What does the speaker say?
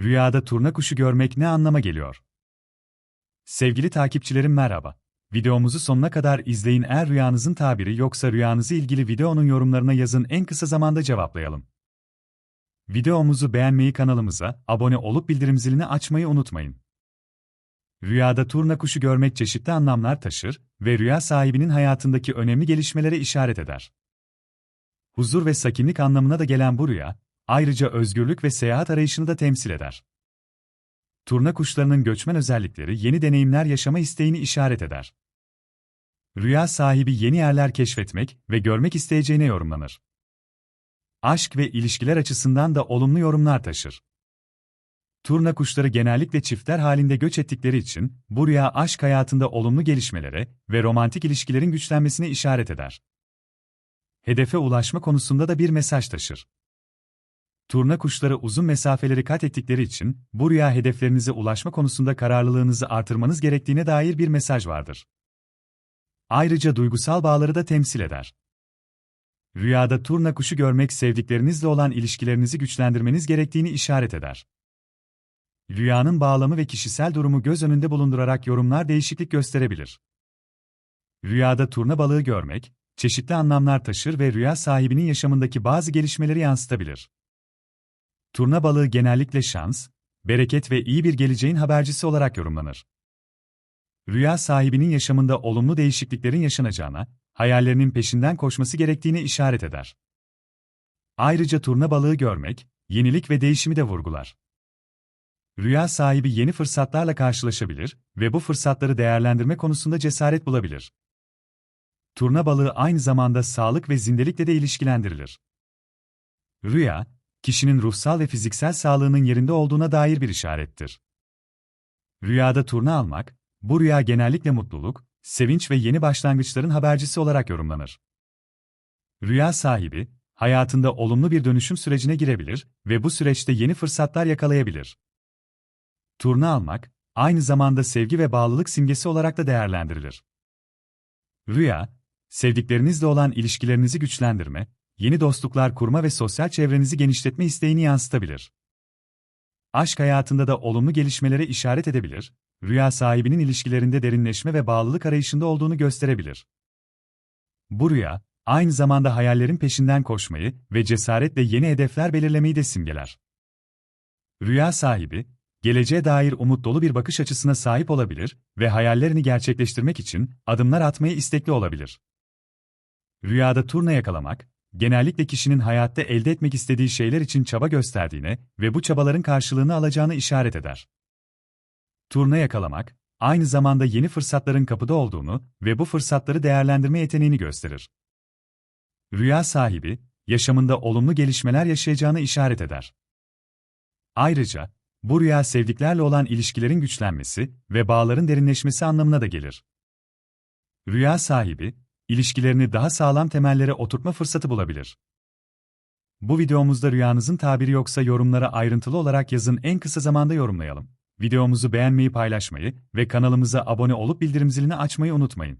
Rüyada turna kuşu görmek ne anlama geliyor? Sevgili takipçilerim merhaba. Videomuzu sonuna kadar izleyin eğer rüyanızın tabiri yoksa rüyanızı ilgili videonun yorumlarına yazın en kısa zamanda cevaplayalım. Videomuzu beğenmeyi kanalımıza abone olup bildirim zilini açmayı unutmayın. Rüyada turna kuşu görmek çeşitli anlamlar taşır ve rüya sahibinin hayatındaki önemli gelişmelere işaret eder. Huzur ve sakinlik anlamına da gelen bu rüya, ayrıca özgürlük ve seyahat arayışını da temsil eder. Turna kuşlarının göçmen özellikleri yeni deneyimler yaşama isteğini işaret eder. Rüya sahibi yeni yerler keşfetmek ve görmek isteyeceğine yorumlanır. Aşk ve ilişkiler açısından da olumlu yorumlar taşır. Turna kuşları genellikle çiftler halinde göç ettikleri için, bu rüya aşk hayatında olumlu gelişmelere ve romantik ilişkilerin güçlenmesine işaret eder. Hedefe ulaşma konusunda da bir mesaj taşır. Turna kuşları uzun mesafeleri kat ettikleri için, bu rüya hedeflerinize ulaşma konusunda kararlılığınızı artırmanız gerektiğine dair bir mesaj vardır. Ayrıca duygusal bağları da temsil eder. Rüyada turna kuşu görmek sevdiklerinizle olan ilişkilerinizi güçlendirmeniz gerektiğini işaret eder. Rüyanın bağlamı ve kişisel durumu göz önünde bulundurarak yorumlar değişiklik gösterebilir. Rüyada turna balığı görmek, çeşitli anlamlar taşır ve rüya sahibinin yaşamındaki bazı gelişmeleri yansıtabilir. Turna balığı genellikle şans, bereket ve iyi bir geleceğin habercisi olarak yorumlanır. Rüya sahibinin yaşamında olumlu değişikliklerin yaşanacağına, hayallerinin peşinden koşması gerektiğine işaret eder. Ayrıca turna balığı görmek, yenilik ve değişimi de vurgular. Rüya sahibi yeni fırsatlarla karşılaşabilir ve bu fırsatları değerlendirme konusunda cesaret bulabilir. Turna balığı aynı zamanda sağlık ve zindelikle de ilişkilendirilir. Rüya, kişinin ruhsal ve fiziksel sağlığının yerinde olduğuna dair bir işarettir. Rüyada turna almak, bu rüya genellikle mutluluk, sevinç ve yeni başlangıçların habercisi olarak yorumlanır. Rüya sahibi, hayatında olumlu bir dönüşüm sürecine girebilir ve bu süreçte yeni fırsatlar yakalayabilir. Turna almak, aynı zamanda sevgi ve bağlılık simgesi olarak da değerlendirilir. Rüya, sevdiklerinizle olan ilişkilerinizi güçlendirme, yeni dostluklar kurma ve sosyal çevrenizi genişletme isteğini yansıtabilir. Aşk hayatında da olumlu gelişmelere işaret edebilir, rüya sahibinin ilişkilerinde derinleşme ve bağlılık arayışında olduğunu gösterebilir. Bu rüya, aynı zamanda hayallerin peşinden koşmayı ve cesaretle yeni hedefler belirlemeyi de simgeler. Rüya sahibi, geleceğe dair umut dolu bir bakış açısına sahip olabilir ve hayallerini gerçekleştirmek için adımlar atmaya istekli olabilir. Rüyada turna yakalamak, genellikle kişinin hayatta elde etmek istediği şeyler için çaba gösterdiğine ve bu çabaların karşılığını alacağını işaret eder. Turna yakalamak, aynı zamanda yeni fırsatların kapıda olduğunu ve bu fırsatları değerlendirme yeteneğini gösterir. Rüya sahibi, yaşamında olumlu gelişmeler yaşayacağını işaret eder. Ayrıca, bu rüya sevdiklerle olan ilişkilerin güçlenmesi ve bağların derinleşmesi anlamına da gelir. Rüya sahibi, ilişkilerini daha sağlam temellere oturtma fırsatı bulabilir. Bu videomuzda rüyanızın tabiri yoksa yorumlara ayrıntılı olarak yazın en kısa zamanda yorumlayalım. Videomuzu beğenmeyi paylaşmayı ve kanalımıza abone olup bildirim zilini açmayı unutmayın.